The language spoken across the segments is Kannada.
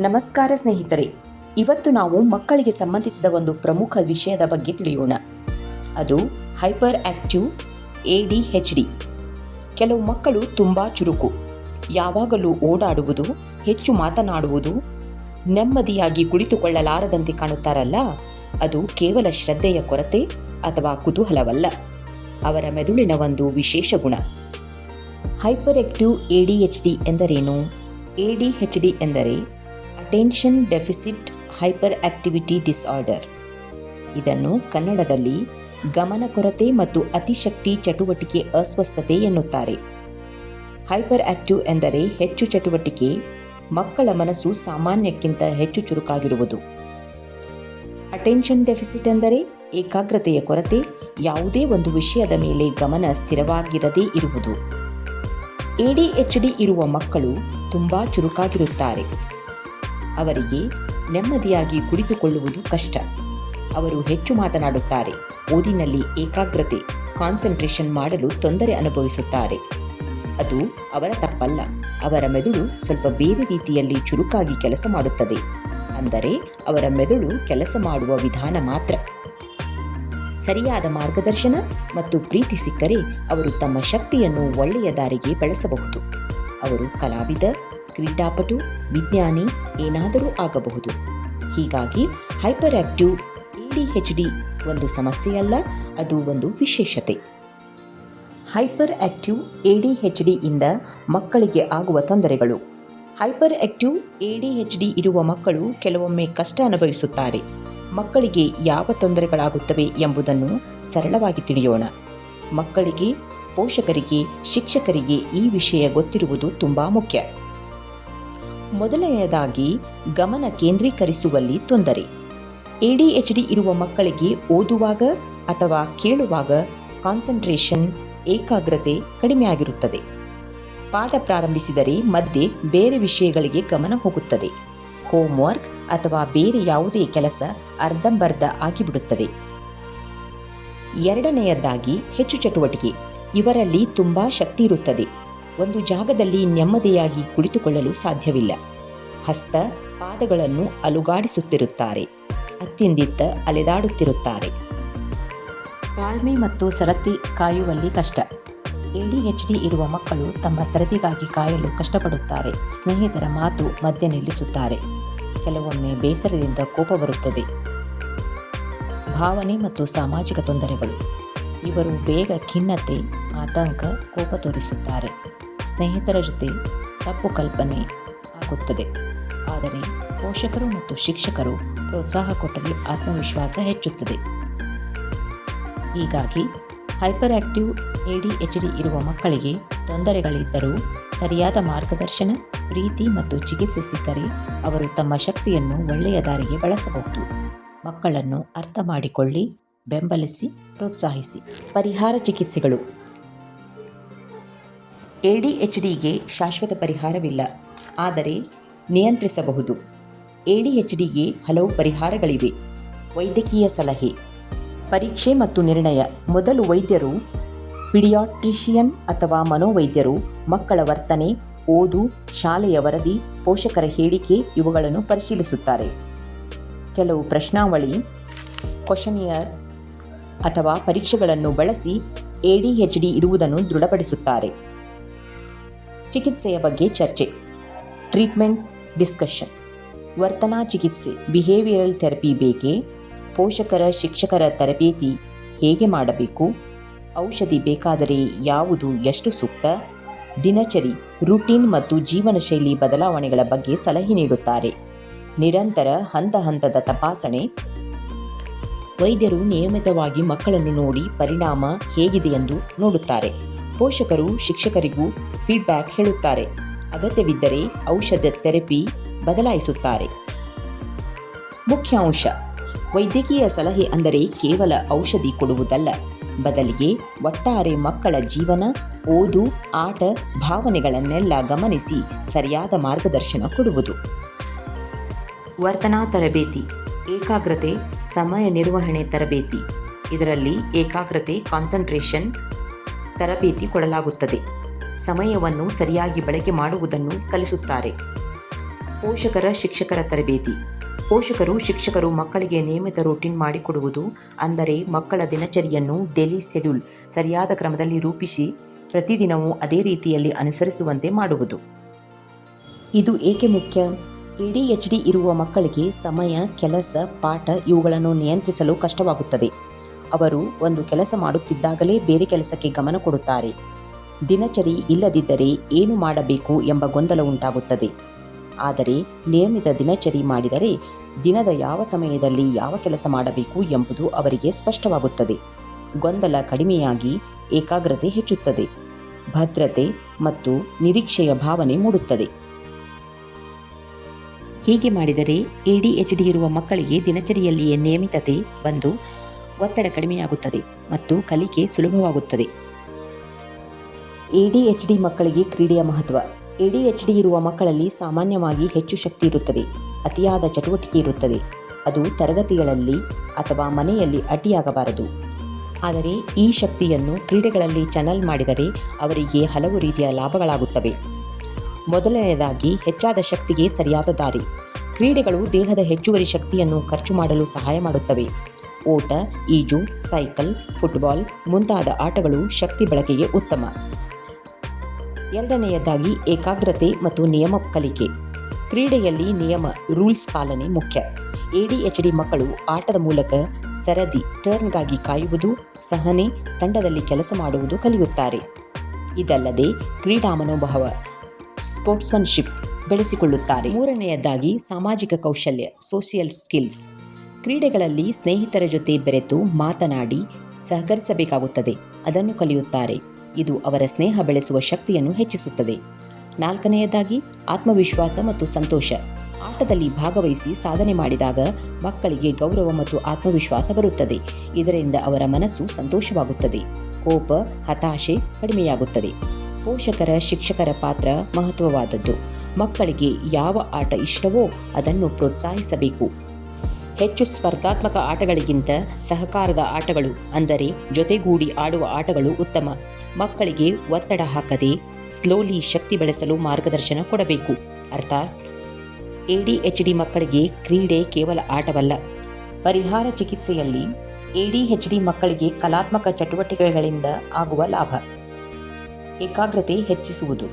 ನಮಸ್ಕಾರ ಸ್ನೇಹಿತರೆ, ಇವತ್ತು ನಾವು ಮಕ್ಕಳಿಗೆ ಸಂಬಂಧಿಸಿದ ಒಂದು ಪ್ರಮುಖ ವಿಷಯದ ಬಗ್ಗೆ ತಿಳಿಯೋಣ. ಅದು hyperactive A D H D. ಕೆಲವು ಮಕ್ಕಳು ತುಂಬ ಚುರುಕು. ಯಾವಾಗಲೂ ಓಡಾಡುವುದು, ಹೆಚ್ಚು ಮಾತನಾಡುವುದು, ನೆಮ್ಮದಿಯಾಗಿ ಕುಳಿತುಕೊಳ್ಳಲಾರದಂತೆ ಕಾಣುತ್ತಾರಲ್ಲ? ಅದು ಕೇವಲ ಶ್ರದ್ಧೆಯ ಕೊರತೆ ಅಥವಾ ಕುತೂಹಲವಲ್ಲ. ಅವರ ಮೆದುಳಿನ ಒಂದು ವಿಶೇಷ ಗುಣ. Hyperactive A D H D ಎಂದರೇನು? ಎ ಡಿ ಹೆಚ್ ಡಿ ಎಂದರೆ attention deficit hyperactivity disorder. ಇದನ್ನು ಕನ್ನಡದಲ್ಲಿ ಗಮನ ಕೊರತೆ ಮತ್ತು ಅತಿಶಕ್ತಿ ಚಟುವಟಿಕೆ ಅಸ್ವಸ್ಥತೆ ಎನ್ನುತ್ತಾರೆ. ಹೈಪರ್ ಆಕ್ಟಿವ್ ಎಂದರೆ ಹೆಚ್ಚು ಚಟುವಟಿಕೆ, ಮಕ್ಕಳ ಮನಸ್ಸು ಸಾಮಾನ್ಯಕ್ಕಿಂತ ಹೆಚ್ಚು ಚುರುಕಾಗಿರುವುದು. ಅಟೆನ್ಷನ್ ಡೆಫಿಸಿಟ್ ಎಂದರೆ ಏಕಾಗ್ರತೆಯ ಕೊರತೆ, ಯಾವುದೇ ಒಂದು ವಿಷಯದ ಮೇಲೆ ಗಮನ ಸ್ಥಿರವಾಗಿರದೇ ಇರುವುದು. ಎಡಿಎಚ್ಡಿ ಇರುವ ಮಕ್ಕಳು ತುಂಬ ಚುರುಕಾಗಿರುತ್ತಾರೆ. ಅವರಿಗೆ ನೆಮ್ಮದಿಯಾಗಿ ಕುಳಿತುಕೊಳ್ಳುವುದು ಕಷ್ಟ. ಅವರು ಹೆಚ್ಚು ಮಾತನಾಡುತ್ತಾರೆ, ಓದಿನಲ್ಲಿ ಏಕಾಗ್ರತೆ, ಕಾನ್ಸಂಟ್ರೇಷನ್ ಮಾಡಲು ತೊಂದರೆ ಅನುಭವಿಸುತ್ತಾರೆ. ಅದು ಅವರ ತಪ್ಪಲ್ಲ, ಅವರ ಮೆದುಳು ಸ್ವಲ್ಪ ಬೇರೆ ರೀತಿಯಲ್ಲಿ ಚುರುಕಾಗಿ ಕೆಲಸ ಮಾಡುತ್ತದೆ. ಅಂದರೆ ಅವರ ಮೆದುಳು ಕೆಲಸ ಮಾಡುವ ವಿಧಾನ ಮಾತ್ರ. ಸರಿಯಾದ ಮಾರ್ಗದರ್ಶನ ಮತ್ತು ಪ್ರೀತಿ ಸಿಕ್ಕರೆ ಅವರು ತಮ್ಮ ಶಕ್ತಿಯನ್ನು ಒಳ್ಳೆಯ ದಾರಿಗೆ ಬಳಸಬಹುದು. ಅವರು ಕಲಾವಿದ ಕ್ರೀಡಾಪಟು, ವಿಜ್ಞಾನಿ ಏನಾದರೂ ಆಗಬಹುದು. ಹೀಗಾಗಿ ಹೈಪರ್ ಆಕ್ಟಿವ್ ಡಿ ಒಂದು ಸಮಸ್ಯೆಯಲ್ಲ, ಅದು ಒಂದು ವಿಶೇಷತೆ. ಹೈಪರ್ ಆಕ್ಟಿವ್ ಡಿ ಇಂದ ಮಕ್ಕಳಿಗೆ ಆಗುವ ತೊಂದರೆಗಳು. ಹೈಪರ್ ಆಕ್ಟಿವ್ ಡಿ ಇರುವ ಮಕ್ಕಳು ಕೆಲವೊಮ್ಮೆ ಕಷ್ಟ ಅನುಭವಿಸುತ್ತಾರೆ. ಮಕ್ಕಳಿಗೆ ಯಾವ ತೊಂದರೆಗಳಾಗುತ್ತವೆ ಎಂಬುದನ್ನು ಸರಳವಾಗಿ ತಿಳಿಯೋಣ. ಮಕ್ಕಳಿಗೆ, ಪೋಷಕರಿಗೆ, ಶಿಕ್ಷಕರಿಗೆ ಈ ವಿಷಯ ಗೊತ್ತಿರುವುದು ತುಂಬ ಮುಖ್ಯ. ಮೊದಲನೆಯದಾಗಿ ಗಮನ ಕೇಂದ್ರೀಕರಿಸುವಲ್ಲಿ ತೊಂದರೆ. ಡಿ ಇರುವ ಮಕ್ಕಳಿಗೆ ಓದುವಾಗ ಅಥವಾ ಕೇಳುವಾಗ ಕಾನ್ಸಂಟ್ರೇಷನ್, ಏಕಾಗ್ರತೆ ಕಡಿಮೆಯಾಗಿರುತ್ತದೆ. ಪಾಠ ಪ್ರಾರಂಭಿಸಿದರೆ ಮಧ್ಯೆ ಬೇರೆ ವಿಷಯಗಳಿಗೆ ಗಮನ ಹೋಗುತ್ತದೆ. ಹೋಮ್ವರ್ಕ್ ಅಥವಾ ಬೇರೆ ಯಾವುದೇ ಕೆಲಸ ಅರ್ಧಂಬರ್ಧ ಆಗಿಬಿಡುತ್ತದೆ. ಎರಡನೆಯದಾಗಿ ಹೆಚ್ಚು ಚಟುವಟಿಕೆ. ಇವರಲ್ಲಿ ತುಂಬ ಶಕ್ತಿ ಇರುತ್ತದೆ. ಒಂದು ಜಾಗದಲ್ಲಿ ನೆಮ್ಮದಿಯಾಗಿ ಕುಳಿತುಕೊಳ್ಳಲು ಸಾಧ್ಯವಿಲ್ಲ. ಹಸ್ತ ಪಾದಗಳನ್ನು ಅಲುಗಾಡಿಸುತ್ತಿರುತ್ತಾರೆ. ಅತ್ತಿಂದಿತ್ತ ಅಲೆದಾಡುತ್ತಿರುತ್ತಾರೆ. ತಾಳ್ಮೆ ಮತ್ತು ಸರತಿ ಕಾಯುವಲ್ಲಿ ಕಷ್ಟ. ಡಿ ಇರುವ ಮಕ್ಕಳು ತಮ್ಮ ಸರತಿಗಾಗಿ ಕಾಯಲು ಕಷ್ಟಪಡುತ್ತಾರೆ. ಸ್ನೇಹಿತರ ಮಾತು ಮಧ್ಯೆ ನಿಲ್ಲಿಸುತ್ತಾರೆ. ಕೆಲವೊಮ್ಮೆ ಬೇಸರದಿಂದ ಕೋಪ ಬರುತ್ತದೆ. ಭಾವನೆ ಮತ್ತು ಸಾಮಾಜಿಕ ತೊಂದರೆಗಳು. ಇವರು ಬೇಗ ಖಿನ್ನತೆ, ಆತಂಕ, ಕೋಪ ತೋರಿಸುತ್ತಾರೆ. ಸ್ನೇಹಿತರ ಜೊತೆ ತಪ್ಪು ಕಲ್ಪನೆ ಆಗುತ್ತದೆ. ಆದರೆ ಪೋಷಕರು ಮತ್ತು ಶಿಕ್ಷಕರು ಪ್ರೋತ್ಸಾಹ ಕೊಟ್ಟರೆ ಆತ್ಮವಿಶ್ವಾಸ ಹೆಚ್ಚುತ್ತದೆ. ಹೀಗಾಗಿ ಹೈಪರ್ ಆಕ್ಟಿವ್ ಡಿ ಇರುವ ಮಕ್ಕಳಿಗೆ ತೊಂದರೆಗಳಿದ್ದರೂ ಸರಿಯಾದ ಮಾರ್ಗದರ್ಶನ, ಪ್ರೀತಿ ಮತ್ತು ಚಿಕಿತ್ಸೆ ಸಿಕ್ಕರೆ ಅವರು ತಮ್ಮ ಶಕ್ತಿಯನ್ನು ಒಳ್ಳೆಯ ದಾರಿಗೆ ಬಳಸಬಹುದು. ಮಕ್ಕಳನ್ನು ಅರ್ಥ ಮಾಡಿಕೊಳ್ಳಿ, ಬೆಂಬಲಿಸಿ, ಪ್ರೋತ್ಸಾಹಿಸಿ. ಪರಿಹಾರ ಚಿಕಿತ್ಸೆಗಳು. ಡಿಗೆ ಶಾಶ್ವತ ಪರಿಹಾರವಿಲ್ಲ. ಆದರೆ ನಿಯಂತ್ರಿಸಬಹುದು. ಡಿಗೆ ಹಲವು ಪರಿಹಾರಗಳಿವೆ. ವೈದ್ಯಕೀಯ ಸಲಹೆ, ಪರೀಕ್ಷೆ ಮತ್ತು ನಿರ್ಣಯ. ಮೊದಲು ವೈದ್ಯರು, ಪಿಡಿಯಾಟ್ರಿಷಿಯನ್ ಅಥವಾ ಮನೋವೈದ್ಯರು, ಮಕ್ಕಳ ವರ್ತನೆ, ಓದು, ಶಾಲೆಯ ವರದಿ, ಪೋಷಕರ ಹೇಳಿಕೆ ಇವುಗಳನ್ನು ಪರಿಶೀಲಿಸುತ್ತಾರೆ. ಕೆಲವು ಪ್ರಶ್ನಾವಳಿ, ಕ್ವಶನಿಯರ್ ಅಥವಾ ಪರೀಕ್ಷೆಗಳನ್ನು ಬಳಸಿ ಡಿ ಇರುವುದನ್ನು ದೃಢಪಡಿಸುತ್ತಾರೆ. ಚಿಕಿತ್ಸೆಯ ಬಗ್ಗೆ ಚರ್ಚೆ. Treatment, discussion. ವರ್ತನಾ ಚಿಕಿತ್ಸೆ ಬಿಹೇವಿಯರಲ್ ಥೆರಪಿ ಬೇಕೇ? ಪೋಷಕರ, ಶಿಕ್ಷಕರ ತರಬೇತಿ ಹೇಗೆ ಮಾಡಬೇಕು? ಔಷಧಿ ಬೇಕಾದರೆ ಯಾವುದು ಎಷ್ಟು ಸೂಕ್ತ? ದಿನಚರಿ, ರೂಟೀನ್ ಮತ್ತು ಜೀವನ ಶೈಲಿ ಬದಲಾವಣೆಗಳ ಬಗ್ಗೆ ಸಲಹೆ ನೀಡುತ್ತಾರೆ. ನಿರಂತರ ಹಂತ ಹಂತದ ತಪಾಸಣೆ. ವೈದ್ಯರು ನಿಯಮಿತವಾಗಿ ಮಕ್ಕಳನ್ನು ನೋಡಿ ಪರಿಣಾಮ ಹೇಗಿದೆ ಎಂದು ನೋಡುತ್ತಾರೆ. ಪೋಷಕರು ಶಿಕ್ಷಕರಿಗೂ ಫೀಡ್ಬ್ಯಾಕ್ ಹೇಳುತ್ತಾರೆ. ಅಗತ್ಯವಿದ್ದರೆ ಔಷಧ ಥೆರಪಿ ಬದಲಾಯಿಸುತ್ತಾರೆ. ಮುಖ್ಯಾಂಶ, ವೈದ್ಯಕೀಯ ಸಲಹೆ ಅಂದರೆ ಕೇವಲ ಔಷಧಿ ಕೊಡುವುದಲ್ಲ. ಬದಲಿಗೆ ಒಟ್ಟಾರೆ ಮಕ್ಕಳ ಜೀವನ, ಓದು, ಆಟ, ಭಾವನೆಗಳನ್ನೆಲ್ಲ ಗಮನಿಸಿ ಸರಿಯಾದ ಮಾರ್ಗದರ್ಶನ ಕೊಡುವುದು. ವರ್ತನಾ ತರಬೇತಿ, ಏಕಾಗ್ರತೆ, ಸಮಯ ನಿರ್ವಹಣೆ ತರಬೇತಿ. ಇದರಲ್ಲಿ ಏಕಾಗ್ರತೆ ಕಾನ್ಸಂಟ್ರೇಷನ್ ತರಬೇತಿ ಕೊಡಲಾಗುತ್ತದೆ. ಸಮಯವನ್ನು ಸರಿಯಾಗಿ ಬಳಕೆ ಮಾಡುವುದನ್ನು ಕಲಿಸುತ್ತಾರೆ. ಪೋಷಕರ ಶಿಕ್ಷಕರ ತರಬೇತಿ. ಪೋಷಕರು ಶಿಕ್ಷಕರು ಮಕ್ಕಳಿಗೆ ನಿಯಮಿತ ರೂಟೀನ್ ಮಾಡಿಕೊಡುವುದು ಅಂದರೆ ಮಕ್ಕಳ ದಿನಚರಿಯನ್ನು ಡೆಲಿ ಶೆಡ್ಯೂಲ್ ಸರಿಯಾದ ಕ್ರಮದಲ್ಲಿ ರೂಪಿಸಿ ಪ್ರತಿದಿನವೂ ಅದೇ ರೀತಿಯಲ್ಲಿ ಅನುಸರಿಸುವಂತೆ ಮಾಡುವುದು. ಇದು ಏಕೆ ಮುಖ್ಯ? ಎ ಎಚ್ ಡಿ ಇರುವ ಮಕ್ಕಳಿಗೆ ಸಮಯ, ಕೆಲಸ, ಪಾಠ ಇವುಗಳನ್ನು ನಿಯಂತ್ರಿಸಲು ಕಷ್ಟವಾಗುತ್ತದೆ. ಅವರು ಒಂದು ಕೆಲಸ ಮಾಡುತ್ತಿದ್ದಾಗಲೇ ಬೇರೆ ಕೆಲಸಕ್ಕೆ ಗಮನ ಕೊಡುತ್ತಾರೆ. ದಿನಚರಿ ಇಲ್ಲದಿದ್ದರೆ ಏನು ಮಾಡಬೇಕು ಎಂಬ ಗೊಂದಲ ಉಂಟಾಗುತ್ತದೆ. ಆದರೆ ನಿಯಮಿತ ದಿನಚರಿ ಮಾಡಿದರೆ ದಿನದ ಯಾವ ಸಮಯದಲ್ಲಿ ಯಾವ ಕೆಲಸ ಮಾಡಬೇಕು ಎಂಬುದು ಅವರಿಗೆ ಸ್ಪಷ್ಟವಾಗುತ್ತದೆ. ಗೊಂದಲ ಕಡಿಮೆಯಾಗಿ ಏಕಾಗ್ರತೆ ಹೆಚ್ಚುತ್ತದೆ. ಭದ್ರತೆ ಮತ್ತು ನಿರೀಕ್ಷೆಯ ಭಾವನೆ ಮೂಡುತ್ತದೆ. ಹೀಗೆ ಮಾಡಿದರೆ ಎ ಡಿ ಇರುವ ಮಕ್ಕಳಿಗೆ ದಿನಚರಿಯಲ್ಲಿಯೇ ನಿಯಮಿತತೆ ಬಂದು ಒತ್ತಡ ಕಡಿಮೆಯಾಗುತ್ತದೆ ಮತ್ತು ಕಲಿಕೆ ಸುಲಭವಾಗುತ್ತದೆ. ಎ ಮಕ್ಕಳಿಗೆ ಕ್ರೀಡೆಯ ಮಹತ್ವ. ಎ ಡಿ ಇರುವ ಮಕ್ಕಳಲ್ಲಿ ಸಾಮಾನ್ಯವಾಗಿ ಹೆಚ್ಚು ಶಕ್ತಿ ಇರುತ್ತದೆ, ಅತಿಯಾದ ಚಟುವಟಿಕೆ ಇರುತ್ತದೆ, ಅದು ತರಗತಿಗಳಲ್ಲಿ ಅಥವಾ ಮನೆಯಲ್ಲಿ ಅಡ್ಡಿಯಾಗಬಾರದು. ಆದರೆ ಈ ಶಕ್ತಿಯನ್ನು ಕ್ರೀಡೆಗಳಲ್ಲಿ ಚಾನಲ್ ಮಾಡಿದರೆ ಅವರಿಗೆ ಹಲವು ರೀತಿಯ ಲಾಭಗಳಾಗುತ್ತವೆ. ಮೊದಲನೆಯದಾಗಿ, ಹೆಚ್ಚಾದ ಶಕ್ತಿಗೆ ಸರಿಯಾದ ದಾರಿ. ಕ್ರೀಡೆಗಳು ದೇಹದ ಹೆಚ್ಚುವರಿ ಶಕ್ತಿಯನ್ನು ಖರ್ಚು ಮಾಡಲು ಸಹಾಯ ಮಾಡುತ್ತವೆ. ಓಟ, ಈಜು, ಸೈಕಲ್, ಫುಟ್ಬಾಲ್ ಮುಂತಾದ ಆಟಗಳು ಶಕ್ತಿ ಬಳಕೆಗೆ ಉತ್ತಮ. ಎರಡನೆಯದಾಗಿ ಏಕಾಗ್ರತೆ ಮತ್ತು ನಿಯಮ ಕಲಿಕೆ. ಕ್ರೀಡೆಯಲ್ಲಿ ನಿಯಮ, ರೂಲ್ಸ್ ಪಾಲನೆ ಮುಖ್ಯ. ಎಡಿಎಚ್ಡಿ ಮಕ್ಕಳು ಆಟದ ಮೂಲಕ ಸರದಿ, ಟರ್ನ್ಗಾಗಿ ಕಾಯುವುದು, ಸಹನೆ, ತಂಡದಲ್ಲಿ ಕೆಲಸ ಮಾಡುವುದು ಕಲಿಯುತ್ತಾರೆ. ಇದಲ್ಲದೆ ಕ್ರೀಡಾ ಮನೋಭಾವ ಸ್ಪೋರ್ಟ್ಸ್ಮನ್ಶಿಪ್ ಬೆಳೆಸಿಕೊಳ್ಳುತ್ತಾರೆ. ಮೂರನೆಯದಾಗಿ ಸಾಮಾಜಿಕ ಕೌಶಲ್ಯ, ಸೋಷಿಯಲ್ ಸ್ಕಿಲ್ಸ್. ಕ್ರೀಡೆಗಳಲ್ಲಿ ಸ್ನೇಹಿತರ ಜೊತೆ ಬೆರೆತು ಮಾತನಾಡಿ ಸಹಕರಿಸಬೇಕಾಗುತ್ತದೆ. ಅದನ್ನು ಕಲಿಯುತ್ತಾರೆ. ಇದು ಅವರ ಸ್ನೇಹ ಬೆಳೆಸುವ ಶಕ್ತಿಯನ್ನು ಹೆಚ್ಚಿಸುತ್ತದೆ. ನಾಲ್ಕನೆಯದಾಗಿ, ಆತ್ಮವಿಶ್ವಾಸ ಮತ್ತು ಸಂತೋಷ. ಆಟದಲ್ಲಿ ಭಾಗವಹಿಸಿ ಸಾಧನೆ ಮಾಡಿದಾಗ ಮಕ್ಕಳಿಗೆ ಗೌರವ ಮತ್ತು ಆತ್ಮವಿಶ್ವಾಸ ಬರುತ್ತದೆ. ಇದರಿಂದ ಅವರ ಮನಸ್ಸು ಸಂತೋಷವಾಗುತ್ತದೆ. ಕೋಪ, ಹತಾಶೆ ಕಡಿಮೆಯಾಗುತ್ತದೆ. ಪೋಷಕರ, ಶಿಕ್ಷಕರ ಪಾತ್ರ ಮಹತ್ವವಾದದ್ದು. ಮಕ್ಕಳಿಗೆ ಯಾವ ಆಟ ಇಷ್ಟವೋ ಅದನ್ನು ಪ್ರೋತ್ಸಾಹಿಸಬೇಕು. ಹೆಚ್ಚು ಸ್ಪರ್ಧಾತ್ಮಕ ಆಟಗಳಿಗಿಂತ ಸಹಕಾರದ ಆಟಗಳು, ಅಂದರೆ ಜೊತೆಗೂಡಿ ಆಡುವ ಆಟಗಳು ಉತ್ತಮ. ಮಕ್ಕಳಿಗೆ ಒತ್ತಡ ಹಾಕದೆ ಸ್ಲೋಲಿ ಶಕ್ತಿ ಬೆಳೆಸಲು ಮಾರ್ಗದರ್ಶನ ಕೊಡಬೇಕು. ಅರ್ಥಾತ್ ಡಿ ಮಕ್ಕಳಿಗೆ ಕ್ರೀಡೆ ಕೇವಲ ಆಟವಲ್ಲ. ಪರಿಹಾರ ಚಿಕಿತ್ಸೆಯಲ್ಲಿ ಎ ಡಿ ಎಚ್ ಡಿ ಮಕ್ಕಳಿಗೆ ಕಲಾತ್ಮಕ ಚಟುವಟಿಕೆಗಳಿಂದ ಆಗುವ ಲಾಭ. ಏಕಾಗ್ರತೆ ಹೆಚ್ಚಿಸುವುದು.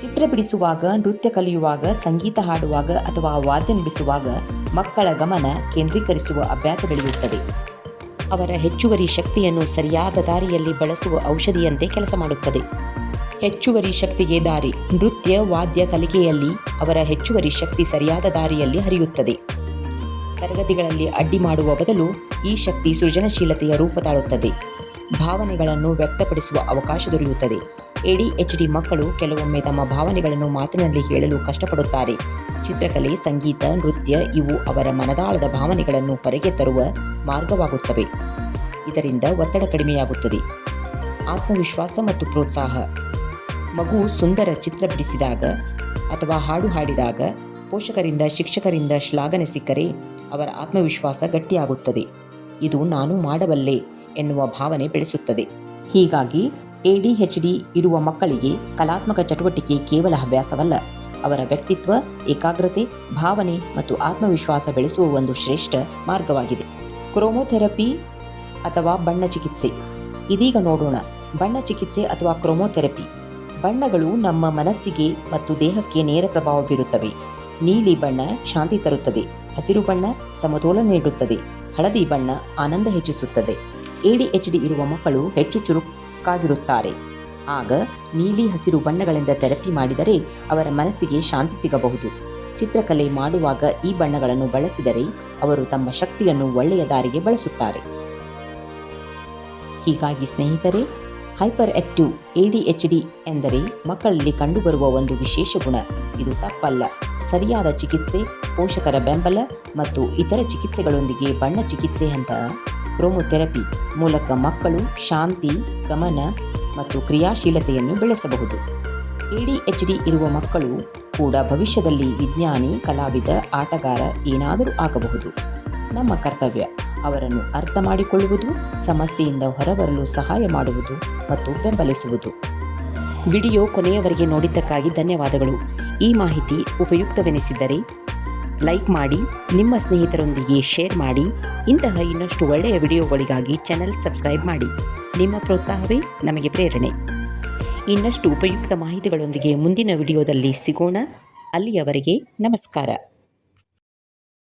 ಚಿತ್ರ ಬಿಡಿಸುವಾಗ, ನೃತ್ಯ ಕಲಿಯುವಾಗ, ಸಂಗೀತ ಹಾಡುವಾಗ ಅಥವಾ ವಾದ್ಯ ನುಡಿಸುವಾಗ ಮಕ್ಕಳ ಗಮನ ಕೇಂದ್ರೀಕರಿಸುವ ಅಭ್ಯಾಸ ಬೆಳೆಯುತ್ತದೆ ಅವರ ಹೆಚ್ಚುವರಿ ಶಕ್ತಿಯನ್ನು ಸರಿಯಾದ ದಾರಿಯಲ್ಲಿ ಬಳಸುವ ಔಷಧಿಯಂತೆ ಕೆಲಸ ಮಾಡುತ್ತದೆ. ಹೆಚ್ಚುವರಿ ಶಕ್ತಿಗೆ ದಾರಿ, ನೃತ್ಯ, ವಾದ್ಯ ಕಲಿಕೆಯಲ್ಲಿ ಅವರ ಹೆಚ್ಚುವರಿ ಶಕ್ತಿ ಸರಿಯಾದ ದಾರಿಯಲ್ಲಿ ಹರಿಯುತ್ತದೆ. ತರಗತಿಗಳಲ್ಲಿ ಅಡ್ಡಿ ಮಾಡುವ ಬದಲು ಈ ಶಕ್ತಿ ಸೃಜನಶೀಲತೆಯ ರೂಪ ತಾಳುತ್ತದೆ. ಭಾವನೆಗಳನ್ನು ವ್ಯಕ್ತಪಡಿಸುವ ಅವಕಾಶ ದೊರೆಯುತ್ತದೆ. ಎಡಿಎಚ್ಡಿ ಮಕ್ಕಳು ಕೆಲವೊಮ್ಮೆ ತಮ್ಮ ಭಾವನೆಗಳನ್ನು ಮಾತಿನಲ್ಲಿ ಹೇಳಲು ಕಷ್ಟಪಡುತ್ತಾರೆ. ಚಿತ್ರಕಲೆ, ಸಂಗೀತ, ನೃತ್ಯ ಇವು ಅವರ ಮನದಾಳದ ಭಾವನೆಗಳನ್ನು ಹೊರಗೆ ತರುವ ಮಾರ್ಗವಾಗುತ್ತವೆ. ಇದರಿಂದ ಒತ್ತಡ ಕಡಿಮೆಯಾಗುತ್ತದೆ. ಆತ್ಮವಿಶ್ವಾಸ ಮತ್ತು ಪ್ರೋತ್ಸಾಹ. ಮಗು ಸುಂದರ ಚಿತ್ರ ಬಿಡಿಸಿದಾಗ ಅಥವಾ ಹಾಡು ಹಾಡಿದಾಗ ಪೋಷಕರಿಂದ, ಶಿಕ್ಷಕರಿಂದ ಶ್ಲಾಘನೆ ಸಿಕ್ಕರೆ ಅವರ ಆತ್ಮವಿಶ್ವಾಸ ಗಟ್ಟಿಯಾಗುತ್ತದೆ. ಇದು ನಾನು ಮಾಡಬಲ್ಲೆ ಎನ್ನುವ ಭಾವನೆ ಬೆಳೆಸುತ್ತದೆ. ಹೀಗಾಗಿ ಎಡಿಎಚ್ಡಿ ಇರುವ ಮಕ್ಕಳಿಗೆ ಕಲಾತ್ಮಕ ಚಟುವಟಿಕೆ ಕೇವಲ ಅಭ್ಯಾಸವಲ್ಲ, ಅವರ ವ್ಯಕ್ತಿತ್ವ, ಏಕಾಗ್ರತೆ, ಭಾವನೆ ಮತ್ತು ಆತ್ಮವಿಶ್ವಾಸ ಬೆಳೆಸುವ ಒಂದು ಶ್ರೇಷ್ಠ ಮಾರ್ಗವಾಗಿದೆ. ಕ್ರೋಮೋಥೆರಪಿ ಅಥವಾ ಬಣ್ಣ ಚಿಕಿತ್ಸೆ. ಇದೀಗ ನೋಡೋಣ, ಬಣ್ಣ ಚಿಕಿತ್ಸೆ ಅಥವಾ ಕ್ರೋಮೋಥೆರಪಿ. ಬಣ್ಣಗಳು ನಮ್ಮ ಮನಸ್ಸಿಗೆ ಮತ್ತು ದೇಹಕ್ಕೆ ನೇರ ಪ್ರಭಾವ ಬೀರುತ್ತವೆ. ನೀಲಿ ಬಣ್ಣ ಶಾಂತಿ ತರುತ್ತದೆ, ಹಸಿರು ಬಣ್ಣ ಸಮತೋಲನ ನೀಡುತ್ತದೆ, ಹಳದಿ ಬಣ್ಣ ಆನಂದ ಹೆಚ್ಚಿಸುತ್ತದೆ. ಎಡಿಎಚ್ಡಿ ಇರುವ ಮಕ್ಕಳು ಹೆಚ್ಚು ಚುರುಕಾಗಿರುತ್ತಾರೆ ಆಗ ನೀಲಿ ಹಸಿರು ಬಣ್ಣಗಳಿಂದ ಥೆರಪಿ ಮಾಡಿದರೆ ಅವರ ಮನಸ್ಸಿಗೆ ಶಾಂತಿ ಸಿಗಬಹುದು. ಚಿತ್ರಕಲೆ ಮಾಡುವಾಗ ಈ ಬಣ್ಣಗಳನ್ನು ಬಳಸಿದರೆ ಅವರು ತಮ್ಮ ಶಕ್ತಿಯನ್ನು ಒಳ್ಳೆಯ ದಾರಿಗೆ ಬಳಸುತ್ತಾರೆ. ಹೀಗಾಗಿ ಸ್ನೇಹಿತರೆ, ಹೈಪರ್ ಆಕ್ಟಿವ್ ಡಿ ಎಂದರೆ ಮಕ್ಕಳಲ್ಲಿ ಕಂಡುಬರುವ ಒಂದು ವಿಶೇಷ ಗುಣ. ಇದು ತಪ್ಪಲ್ಲ. ಸರಿಯಾದ ಚಿಕಿತ್ಸೆ, ಪೋಷಕರ ಬೆಂಬಲ ಮತ್ತು ಇತರ ಚಿಕಿತ್ಸೆಗಳೊಂದಿಗೆ ಬಣ್ಣ ಚಿಕಿತ್ಸೆ ಅಂತ ಕ್ರೋಮೊಥೆರಪಿ ಮೂಲಕ ಮಕ್ಕಳು ಶಾಂತಿ, ಗಮನ ಮತ್ತು ಕ್ರಿಯಾಶೀಲತೆಯನ್ನು ಬೆಳೆಸಬಹುದು. ಎಚ್ ಡಿ ಇರುವ ಮಕ್ಕಳು ಕೂಡ ಭವಿಷ್ಯದಲ್ಲಿ ವಿಜ್ಞಾನಿ, ಕಲಾವಿದ, ಆಟಗಾರ ಏನಾದರೂ ಆಗಬಹುದು. ನಮ್ಮ ಕರ್ತವ್ಯ ಅವರನ್ನು ಅರ್ಥ ಮಾಡಿಕೊಳ್ಳುವುದು, ಸಮಸ್ಯೆಯಿಂದ ಹೊರಬರಲು ಸಹಾಯ ಮಾಡುವುದು ಮತ್ತು ಬೆಂಬಲಿಸುವುದು. ವಿಡಿಯೋ ಕೊನೆಯವರೆಗೆ ನೋಡಿದ್ದಕ್ಕಾಗಿ ಧನ್ಯವಾದಗಳು. ಈ ಮಾಹಿತಿ ಉಪಯುಕ್ತವೆನಿಸಿದ್ದರೆ ಲೈಕ್ ಮಾಡಿ, ನಿಮ್ಮ ಸ್ನೇಹಿತರೊಂದಿಗೆ ಶೇರ್ ಮಾಡಿ, ಇಂತಹ ಇನ್ನಷ್ಟು ಒಳ್ಳೆಯ ವಿಡಿಯೋಗಳಿಗಾಗಿ ಚಾನೆಲ್ ಸಬ್ಸ್ಕ್ರೈಬ್ ಮಾಡಿ. ನಿಮ್ಮ ಪ್ರೋತ್ಸಾಹವೇ ನಮಗೆ ಪ್ರೇರಣೆ. ಇನ್ನಷ್ಟು ಉಪಯುಕ್ತ ಮಾಹಿತಿಗಳೊಂದಿಗೆ ಮುಂದಿನ ವಿಡಿಯೋದಲ್ಲಿ ಸಿಗೋಣ. ಅಲ್ಲಿಯವರೆಗೆ ನಮಸ್ಕಾರ.